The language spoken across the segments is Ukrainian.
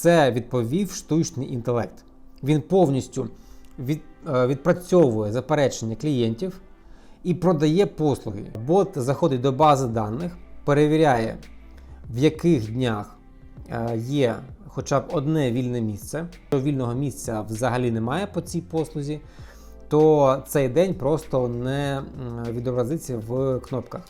це відповів штучний інтелект. Він повністю від, е, відпрацьовує заперечення клієнтів і продає послуги. Бот заходить до бази даних, перевіряє, в яких днях е, є хоча б одне вільне місце. Якщо вільного місця взагалі немає по цій послузі, то цей день просто не відобразиться в кнопках.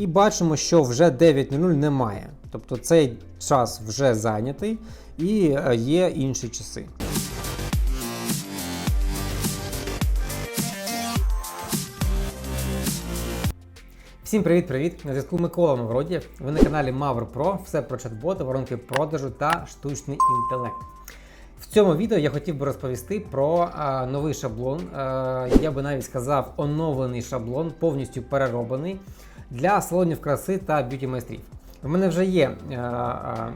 І бачимо, що вже 9.00 немає. Тобто цей час вже зайнятий і е, є інші часи. Всім привіт-привіт! На зв'язку Микола Мавродєв. Ви на каналі Мавр Про. Все про чат-боти, воронки продажу та штучний інтелект. В цьому відео я хотів би розповісти про а, новий шаблон. А, я би навіть сказав, оновлений шаблон, повністю перероблений для салонів краси та б'юті майстрів. В мене вже є а, а,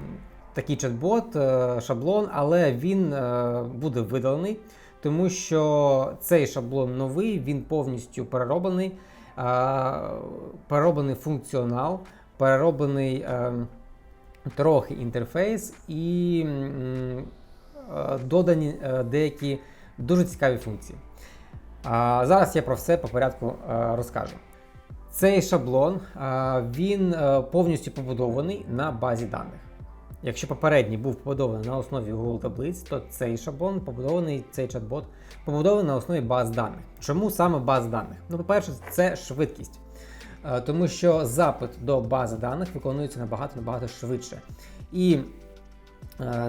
такий чат-бот, а, шаблон, але він а, буде видалений, тому що цей шаблон новий, він повністю перероблений. А, перероблений функціонал, перероблений е, трохи інтерфейс і е, додані е, деякі дуже цікаві функції. Зараз я про все по порядку е, розкажу. Цей шаблон він е, повністю побудований на базі даних. Якщо попередній був побудований на основі Google таблиць, то цей шаблон побудований, цей чат-бот побудований на основі баз даних. Чому саме баз даних? Ну, по-перше, це швидкість. Е, Тому що запит до бази даних виконується набагато набагато швидше. І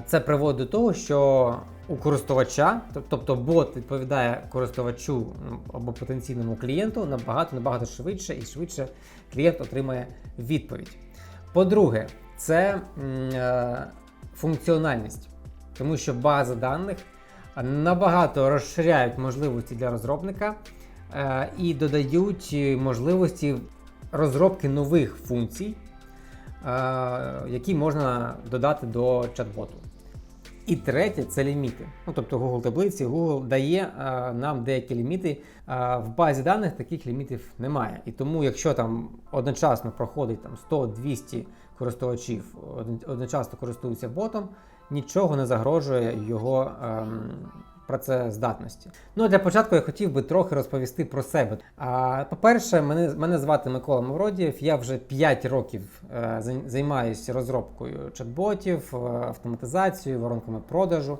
це приводить до того, що у користувача, тобто бот відповідає користувачу або потенційному клієнту набагато набагато швидше і швидше клієнт отримає відповідь. По-друге, це е, функціональність, тому що бази даних набагато розширяють можливості для розробника е, і додають е, можливості розробки нових функцій, е, які можна додати до чат-боту. І третє це ліміти. Ну, тобто Google таблиці, Google дає е, нам деякі ліміти. Е, в базі даних таких лімітів немає. І тому, якщо там одночасно проходить там 100-200 користувачів, одночасно користуються ботом, нічого не загрожує його ем, працездатності. Ну а для початку я хотів би трохи розповісти про себе. А, по-перше, мене, мене звати Микола Мавродієв. Я вже 5 років е, займаюся розробкою чат-ботів, е, автоматизацією, воронками продажу.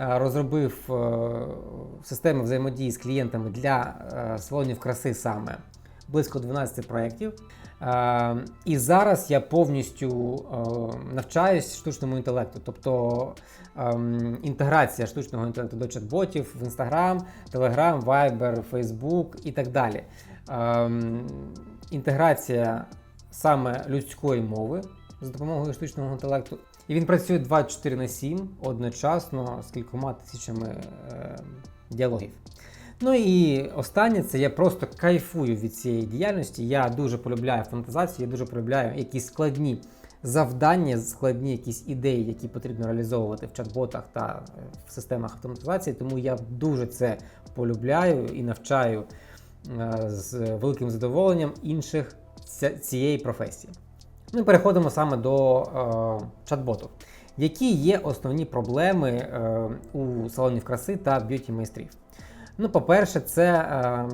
Е, Розробив е, системи взаємодії з клієнтами для салонів краси саме близько 12 проєктів. Е, І зараз я повністю е, навчаюсь штучному інтелекту, тобто ем, інтеграція штучного інтелекту до чат-ботів в Instagram, Telegram, Viber, Facebook і так далі. Ем, Інтеграція саме людської мови з допомогою штучного інтелекту. І він працює 24 на 7 одночасно з кількома тисячами е, діалогів. Ну і останнє це я просто кайфую від цієї діяльності. Я дуже полюбляю автоматизацію, я дуже полюбляю якісь складні завдання, складні якісь ідеї, які потрібно реалізовувати в чат-ботах та е, в системах автоматизації. Тому я дуже це полюбляю і навчаю е, з великим задоволенням інших цієї професії. Ну і переходимо саме до е, чат-боту. Які є основні проблеми е, у салонів краси та б'юті майстрів? Ну, по-перше, це, е,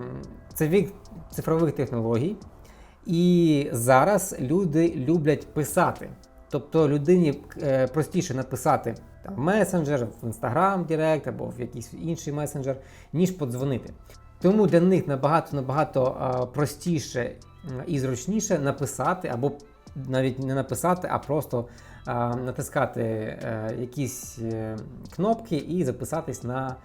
це вік цифрових технологій. І зараз люди люблять писати. Тобто людині е, простіше написати там, месенджер, в Instagram Direct або в якийсь інший месенджер, ніж подзвонити. Тому для них набагато набагато е, простіше і зручніше написати, або навіть не написати, а просто е, натискати якісь кнопки і записатись на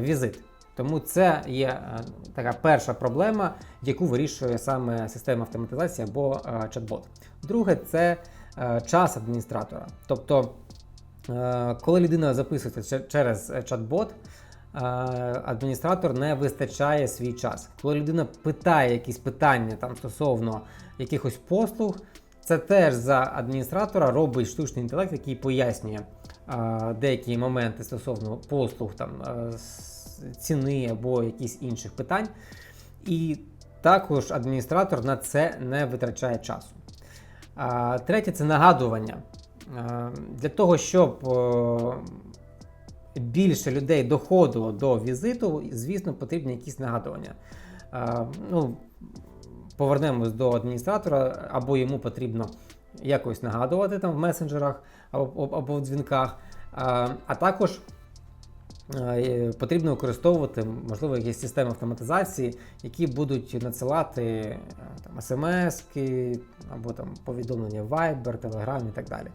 візит. Тому це є е, така перша проблема, яку вирішує саме система автоматизації або е, чат-бот. Друге, це е, час адміністратора. Тобто, коли людина записується через чат-бот, адміністратор не вистачає свій час. Коли людина питає якісь питання там стосовно якихось послуг, це теж за адміністратора робить штучний інтелект, який пояснює деякі моменти стосовно послуг, там, ціни або якісь інших питань. І також адміністратор на це не витрачає часу. Третє це нагадування. Для того, щоб більше людей доходило до візиту, звісно, потрібні якісь нагадування. Ну, повернемось до адміністратора, або йому потрібно якось нагадувати там в месенджерах або, або в дзвінках, а, також потрібно використовувати, можливо, якісь системи автоматизації, які будуть надсилати е, там, смс-ки або там повідомлення Viber, Telegram і так далі.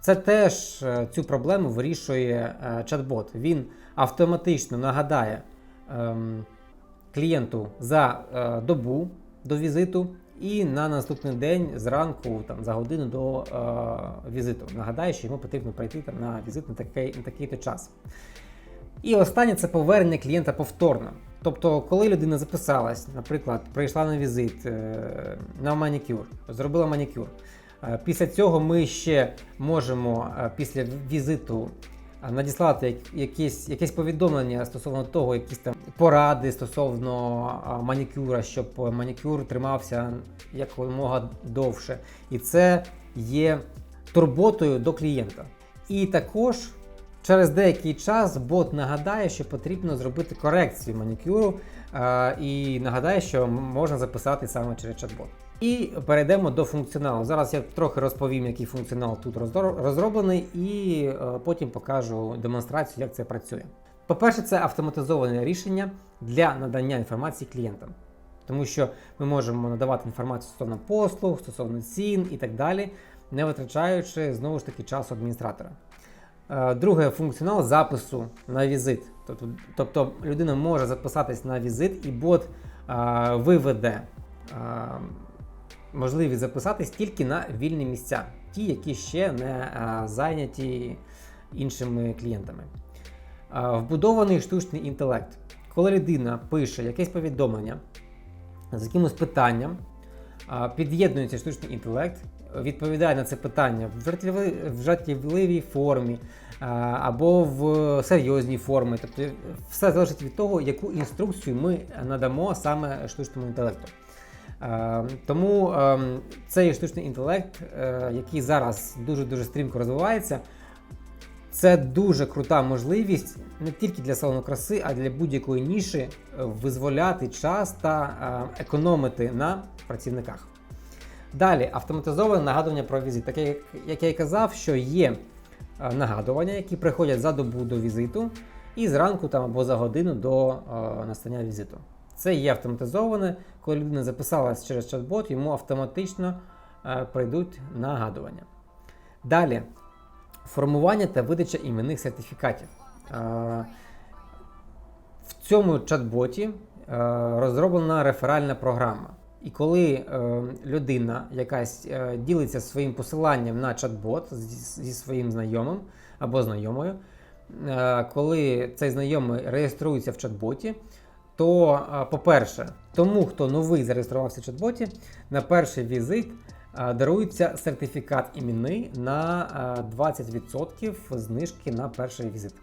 Це теж е, цю проблему вирішує е, чат-бот. Він автоматично нагадає ем, клієнту за е, добу до візиту і на наступний день зранку, там за годину до е, візиту. Нагадає, що йому потрібно прийти там на візит на такий, на такий-то час. І останнє це повернення клієнта повторно. Тобто, коли людина записалась, наприклад, прийшла на візит е, на манікюр, зробила манікюр. Е, Після цього ми ще можемо е, після візиту надіслати як- якесь, повідомлення стосовно того, якісь там поради стосовно манікюра, щоб манікюр тримався якомога довше. І це є турботою до клієнта. І також через деякий час бот нагадає, що потрібно зробити корекцію манікюру і нагадає, що можна записати саме через чат-бот. І перейдемо до функціоналу. Зараз я трохи розповім, який функціонал тут розроблений, і е, потім покажу демонстрацію, як це працює. По-перше, це автоматизоване рішення для надання інформації клієнтам. Тому що ми можемо надавати інформацію стосовно послуг, стосовно цін і так далі, не витрачаючи знову ж таки часу адміністратора. Е, Друге, функціонал запису на візит. Тобто, тобто людина може записатись на візит, і бот е, виведе е, можливість записатись тільки на вільні місця, ті, які ще не е, зайняті іншими клієнтами. Е, Вбудований штучний інтелект. Коли людина пише якесь повідомлення з якимось питанням, а, під'єднується штучний інтелект, відповідає на це питання в жартівли- в жартівливій формі або в серйозній формі. Тобто все залежить від того, яку інструкцію ми надамо саме штучному інтелекту. Е, Тому ем, цей штучний інтелект, е, який зараз дуже-дуже стрімко розвивається, це дуже крута можливість не тільки для салону краси, а для будь-якої ніші е, визволяти час та е, економити на працівниках. Далі автоматизоване нагадування про візит. Таке, як, я й казав, що є е, нагадування, які приходять за добу до візиту, і зранку там або за годину до е, настання візиту. Це є автоматизоване. Коли людина записалась через чат-бот, йому автоматично е, прийдуть нагадування. Далі формування та видача іменних сертифікатів. Е, В цьому чат-боті е, розроблена реферальна програма. І коли е, людина якась е, ділиться своїм посиланням на чат-бот зі, зі своїм знайомим або знайомою, е, коли цей знайомий реєструється в чат-боті, то, е, по-перше, тому, хто новий зареєструвався в чат-боті, на перший візит е, дарується сертифікат іменний на е, 20% знижки на перший візит.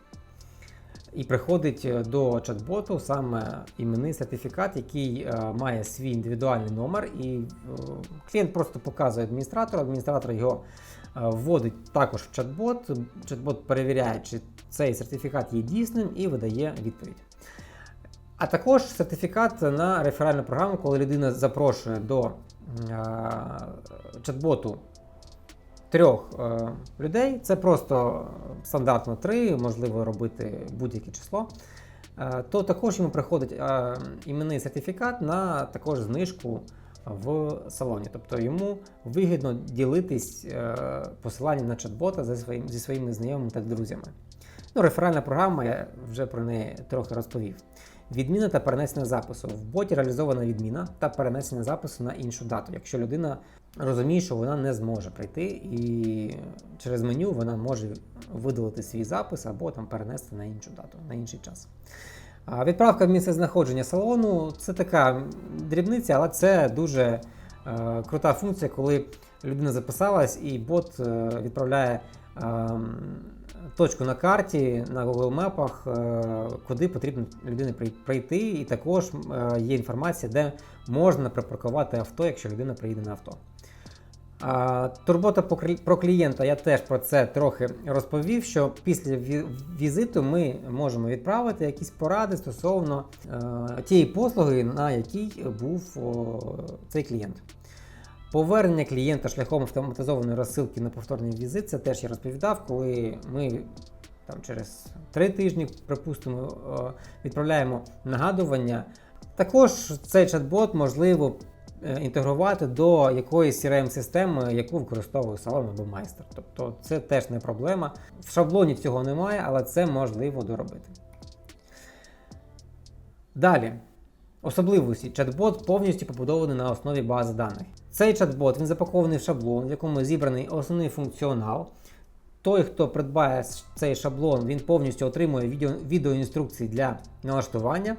І приходить е, до чат-боту саме іменний сертифікат, який е, має свій індивідуальний номер, і е, клієнт просто показує адміністратору, адміністратор його вводить також в чат-бот. Чат-бот перевіряє, чи цей сертифікат є дійсним і видає відповідь. А також сертифікат на реферальну програму, коли людина запрошує до чат-боту трьох е, людей. Це просто стандартно три, можливо робити будь-яке число. Е, то також йому приходить е, іменний сертифікат на також знижку в салоні. Тобто йому вигідно ділитись е, посиланням на чат-бота зі, своїм, зі своїми знайомими та друзями. Ну, реферальна програма, я вже про неї трохи розповів. Відміна та перенесення запису. В боті реалізована відміна та перенесення запису на іншу дату, якщо людина розуміє, що вона не зможе прийти, і через меню вона може видалити свій запис або там перенести на іншу дату, на інший час. Відправка в місце знаходження салону це така дрібниця, але це дуже е, крута функція, коли людина записалась і бот е, відправляє ем, точку на карті на Google мапах, е, куди потрібно людині прийти, і також е, є інформація, де можна припаркувати авто, якщо людина приїде на авто. Турбота про клієнта я теж про це трохи розповів. Що після візиту ми можемо відправити якісь поради стосовно е, тієї послуги, на якій був цей клієнт. Повернення клієнта шляхом автоматизованої розсилки на повторний візит, це теж я розповідав, коли ми там через три тижні, припустимо, е, відправляємо нагадування. Також цей чат-бот можливо е, інтегрувати до якоїсь CRM-системи, яку використовує салон або майстер. Тобто це теж не проблема. В шаблоні цього немає, але це можливо доробити. Далі. Особливості чат-бот повністю побудований на основі бази даних. Цей чат-бот він запакований в шаблон, в якому зібраний основний функціонал. Той, хто придбає цей шаблон, він повністю отримує відео, відеоінструкції для налаштування,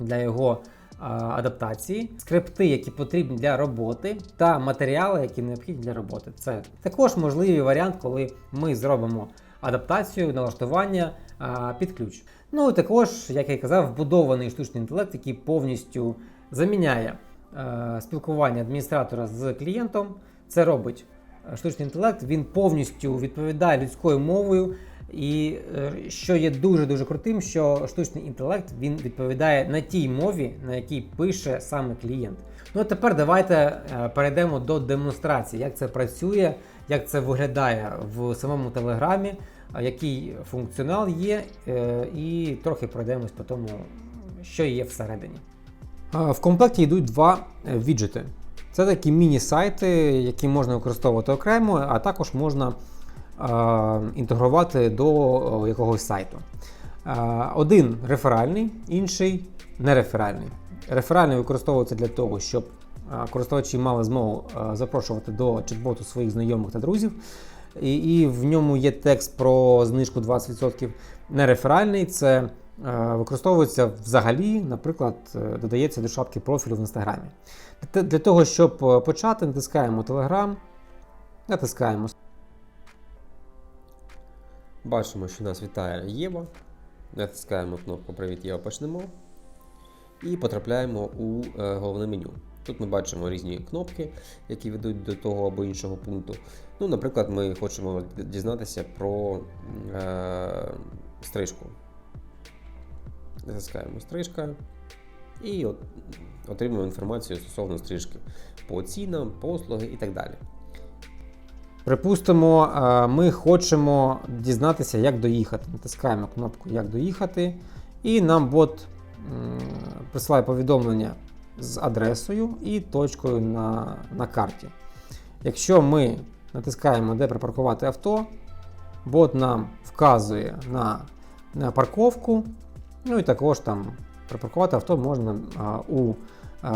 для його а, адаптації, скрипти, які потрібні для роботи, та матеріали, які необхідні для роботи. Це також можливий варіант, коли ми зробимо адаптацію, налаштування а, під ключ. Ну і також, як я казав, вбудований штучний інтелект, який повністю заміняє спілкування адміністратора з клієнтом. Це робить е, штучний інтелект. Він повністю відповідає людською мовою. І е, що є дуже дуже крутим, що штучний інтелект він відповідає на тій мові, на якій пише саме клієнт. Ну а тепер давайте е, перейдемо до демонстрації, як це працює, як це виглядає в самому телеграмі, який функціонал є, е, і трохи пройдемось по тому, що є всередині. В комплекті йдуть два е, віджити. Це такі міні-сайти, які можна використовувати окремо, а також можна інтегрувати до якогось сайту. Один реферальний, інший нереферальний. Реферальний використовується для того, щоб користувачі мали змогу запрошувати до чат-боту своїх знайомих та друзів. І, в ньому є текст про знижку 20%. Нереферальний це використовується взагалі, наприклад, е, додається до шапки профілю в інстаграмі. Для, того, щоб е, почати, натискаємо Telegram, натискаємо. Бачимо, що нас вітає Єва. Натискаємо кнопку Привіт Єва почнемо. І потрапляємо у е, головне меню. Тут ми бачимо різні кнопки, які ведуть до того або іншого пункту. Ну, Наприклад, ми хочемо дізнатися про е, стрижку. Натискаємо стрижка і от, отримуємо інформацію стосовно стрижки по цінам, послуги і так далі. Припустимо, е, ми хочемо дізнатися, як доїхати. Натискаємо кнопку Як доїхати, і нам бот присилає повідомлення з адресою і точкою на, на карті. Якщо ми натискаємо, де припаркувати авто, бот нам вказує на, на парковку. Ну і також там припаркувати авто можна у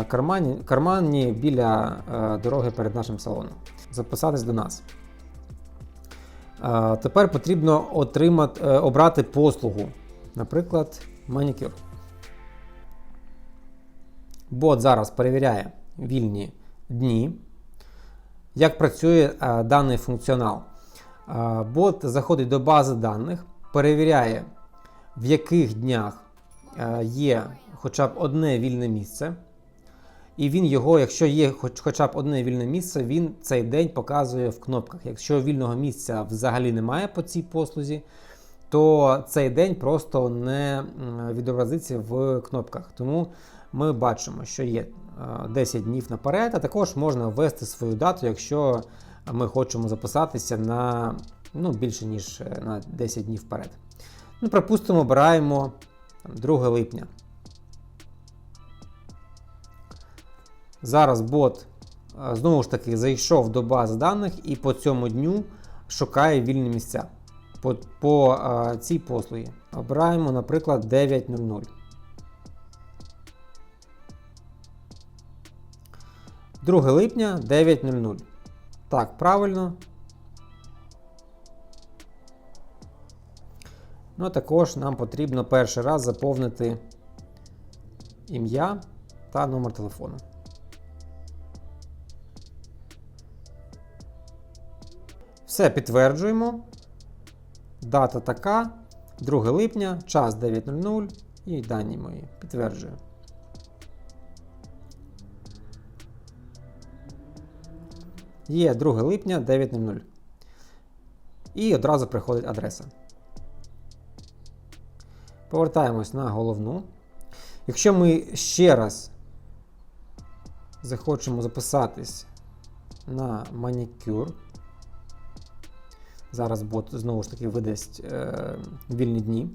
кармані, кармані біля а, дороги перед нашим салоном. Записатись до нас. Тепер потрібно отримати, е, обрати послугу, наприклад, манікюр. Бот зараз перевіряє вільні дні. Як працює е, даний функціонал? Е, Бот заходить до бази даних, перевіряє, в яких днях е, є хоча б одне вільне місце. І він його, якщо є хоч, хоча б одне вільне місце, він цей день показує в кнопках. Якщо вільного місця взагалі немає по цій послузі, то цей день просто не відобразиться в кнопках. Тому ми бачимо, що є е, 10 днів наперед, а також можна ввести свою дату, якщо ми хочемо записатися на ну, більше ніж е, на 10 днів вперед. Ну, припустимо, обираємо 2 липня. Зараз бот е, знову ж таки зайшов до бази даних і по цьому дню шукає вільні місця по, по е, цій послугі. Обираємо, наприклад, 9.00. 2 липня 9.00. Так, правильно. Ну, а також нам потрібно перший раз заповнити ім'я та номер телефону. Все підтверджуємо. Дата така. 2 липня, час 9.00 і дані мої. Підтверджую. Є 2 липня 9.00. І одразу приходить адреса. Повертаємось на головну. Якщо ми ще раз захочемо записатись на манікюр, зараз бот знову ж таки видасть е, вільні дні.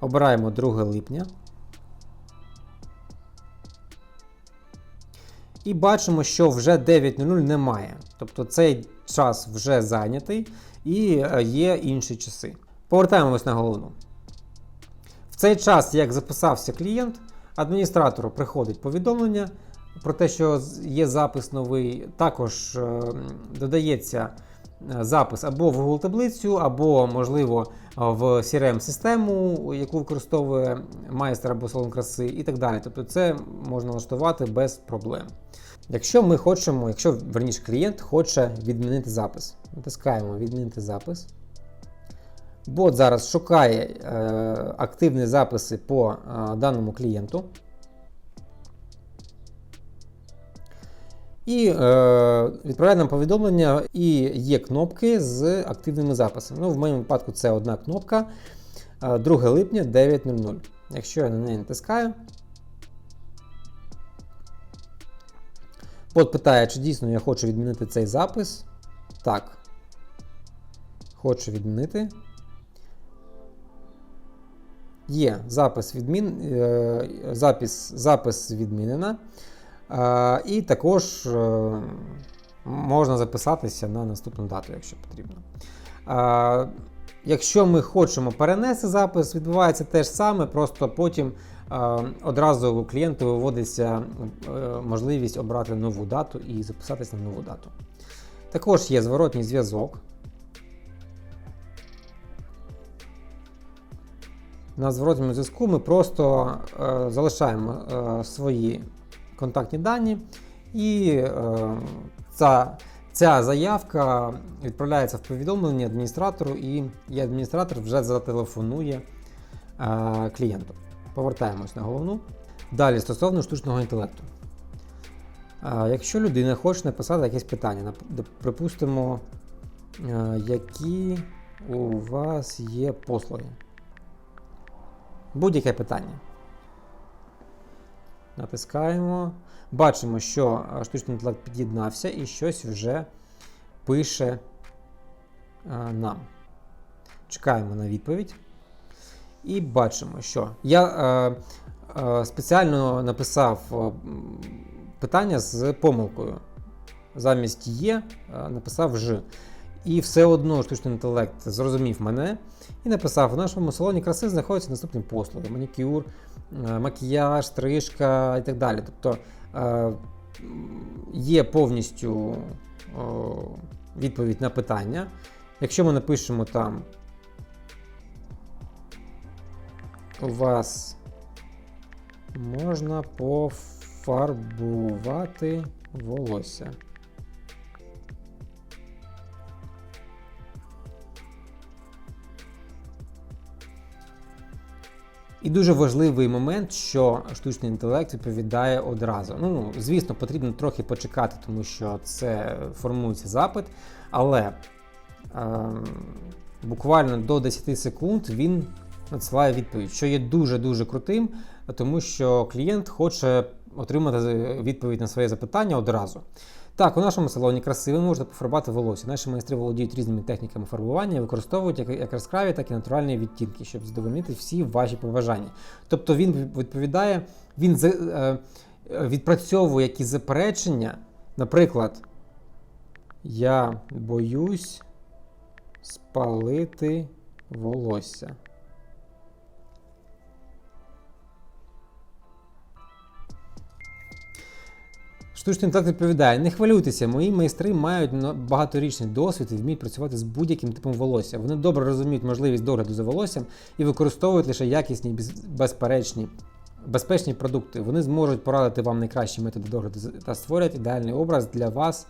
Обираємо 2 липня. І бачимо, що вже 9.00 немає. Тобто цей час вже зайнятий і е, є інші часи. Повертаємось на головну. В цей час, як записався клієнт, адміністратору приходить повідомлення про те, що є запис новий. Також е, додається е, запис або в Google таблицю, або, можливо, в CRM-систему, яку використовує майстер або салон краси, і так далі. Тобто це можна налаштувати без проблем. Якщо ми хочемо, якщо верніше клієнт хоче відмінити запис, натискаємо відмінити запис. Бот зараз шукає е, активні записи по е, даному клієнту. І е, відправляє нам повідомлення, і є кнопки з активними записами. Ну, в моєму випадку це одна кнопка. Е, 2 липня 9.00. Якщо я на неї натискаю, Бот питає, чи дійсно я хочу відмінити цей запис. Так. Хочу відмінити. Є запис відмін, е, запис, запис відмінена. Е, і також е, можна записатися на наступну дату, якщо потрібно. Якщо ми хочемо перенести запис, відбувається те ж саме, просто потім одразу клієнту виводиться е, можливість обрати нову дату і записатися на нову дату. Також є зворотній зв'язок. На зворотньому зв'язку ми просто е, залишаємо е, свої контактні дані, і е, ця, ця заявка відправляється в повідомлення адміністратору, і, і адміністратор вже зателефонує е, клієнту. Повертаємось на головну. Далі стосовно штучного інтелекту. Якщо людина хоче написати якесь питання, припустимо, е, які у вас є послуги. Будь-яке питання. Натискаємо. Бачимо, що е, штучний інтелект під'єднався і щось вже пише е, нам. Чекаємо на відповідь. І бачимо, що я е, е, спеціально написав е, питання з помилкою. Замість є е, написав ж. І все одно штучний інтелект зрозумів мене і написав: в нашому салоні краси знаходяться наступні послуги: манікюр, е, макіяж, стрижка і так далі. Тобто є повністю відповідь на питання. Якщо ми напишемо там, вас можна пофарбувати волосся. І дуже важливий момент, що штучний інтелект відповідає одразу. Ну, звісно, потрібно трохи почекати, тому що це формується запит, але ем, буквально до 10 секунд він надсилає відповідь, що є дуже-дуже крутим, тому що клієнт хоче отримати відповідь на своє запитання одразу. Так, у нашому салоні краси ви можете пофарбувати волосся. Наші майстри володіють різними техніками фарбування і використовують як, яскраві, так і натуральні відтінки, щоб задовольнити всі ваші побажання. Тобто він відповідає, він е, е, відпрацьовує якісь заперечення. Наприклад, я боюсь спалити волосся. Штучний інтелект відповідає: не хвилюйтеся, мої майстри мають багаторічний досвід і вміють працювати з будь-яким типом волосся. Вони добре розуміють можливість догляду за волоссям і використовують лише якісні безперечні. Безпечні продукти. Вони зможуть порадити вам найкращі методи догляду та створять ідеальний образ для вас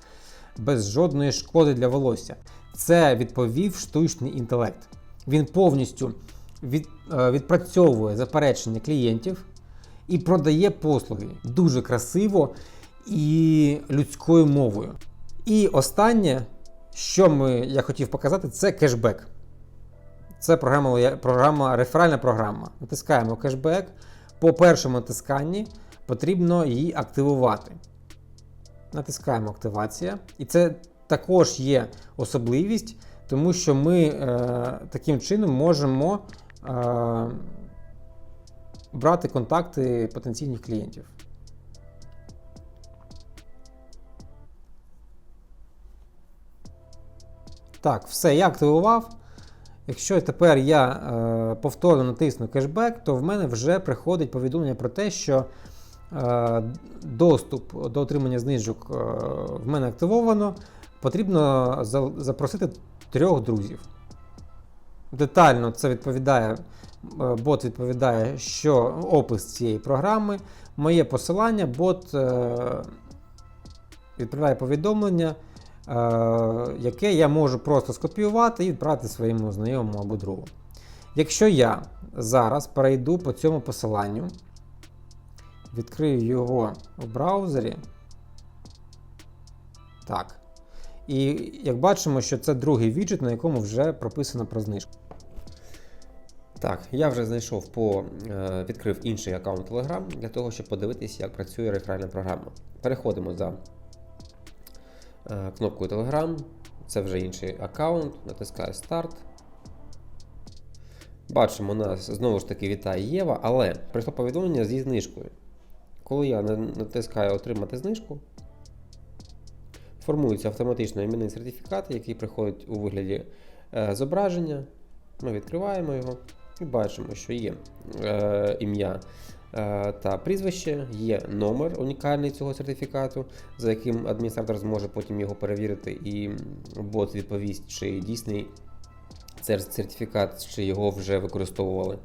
без жодної шкоди для волосся. Це відповів штучний інтелект. Він повністю від, е, відпрацьовує заперечення клієнтів і продає послуги дуже красиво і людською мовою. І останнє, що ми, я хотів показати, це кешбек. Це програма, програма, реферальна програма. Натискаємо кешбек. По першому натисканні потрібно її активувати. Натискаємо активація. І це також є особливість, тому що ми е, таким чином можемо е, брати контакти потенційних клієнтів. Так, все, я активував. Якщо тепер я е, повторно натисну кешбек, то в мене вже приходить повідомлення про те, що е, доступ до отримання знижок е, в мене активовано. Потрібно за- запросити трьох друзів. Детально це відповідає, е, бот відповідає, що опис цієї програми, моє посилання, бот е, відправляє повідомлення, яке я можу просто скопіювати і відправити своєму знайомому або другу. Якщо я зараз перейду по цьому посиланню, відкрию його в браузері. Так. І як бачимо, що це другий віджит, на якому вже прописано про знижку. Так, я вже знайшов по е, відкрив інший аккаунт Telegram для того, щоб подивитися, як працює реферальна програма. Переходимо за е, кнопкою Telegram. Це вже інший аккаунт. Натискаю Старт. Бачимо, нас знову ж таки вітає Єва, але прийшло повідомлення зі знижкою. Коли я натискаю Отримати знижку, формується автоматично іменний сертифікат, який приходить у вигляді е, зображення. Ми відкриваємо його і бачимо, що є е, ім'я та прізвище, є номер унікальний цього сертифікату, за яким адміністратор зможе потім його перевірити, і бот відповість, чи дійсний цей сертифікат, чи його вже використовували.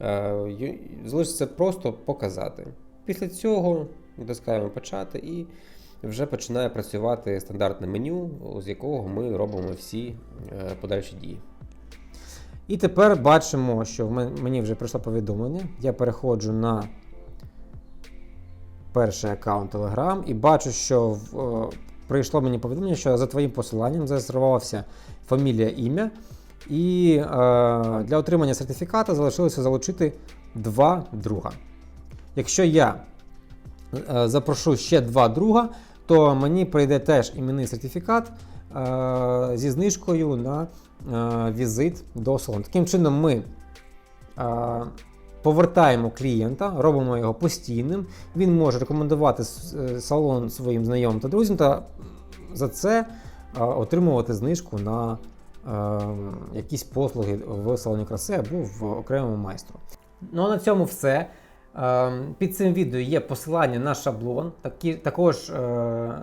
Е, залишиться просто показати. Після цього натискаємо почати і вже починає працювати стандартне меню, з якого ми робимо всі е, подальші дії. І тепер бачимо, що мені вже прийшло повідомлення. Я переходжу на перший аккаунт Telegram і бачу, що в, е, прийшло мені повідомлення, що за твоїм посиланням зареєструвалася фамілія, ім'я. І е, для отримання сертифіката залишилося залучити два друга. Якщо я е, запрошу ще два друга, то мені прийде теж іменний сертифікат зі знижкою на е, візит до салону. Таким чином, ми е, повертаємо клієнта, робимо його постійним. Він може рекомендувати е, салон своїм знайомим та друзям та за це е, отримувати знижку на е, якісь послуги в салоні краси або в окремому майстру. Ну а на цьому все. Е, Під цим відео є посилання на шаблон. Такі, також е,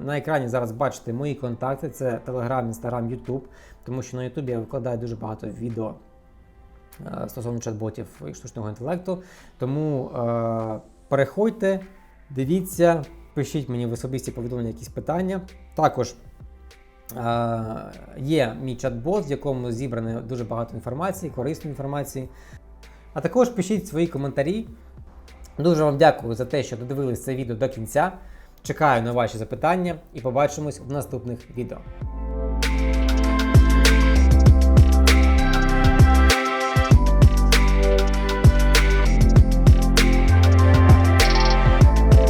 на екрані зараз бачите мої контакти: це Telegram, Instagram, YouTube, тому що на YouTube я викладаю дуже багато відео е, стосовно чат-ботів і штучного інтелекту. Тому е, переходьте, дивіться, пишіть мені в особисті повідомлення якісь питання. Також є мій чат-бот, в якому зібрано дуже багато інформації, корисної інформації. А також пишіть свої коментарі. Дуже вам дякую за те, що додивились це відео до кінця. Чекаю на ваші запитання і побачимось в наступних відео.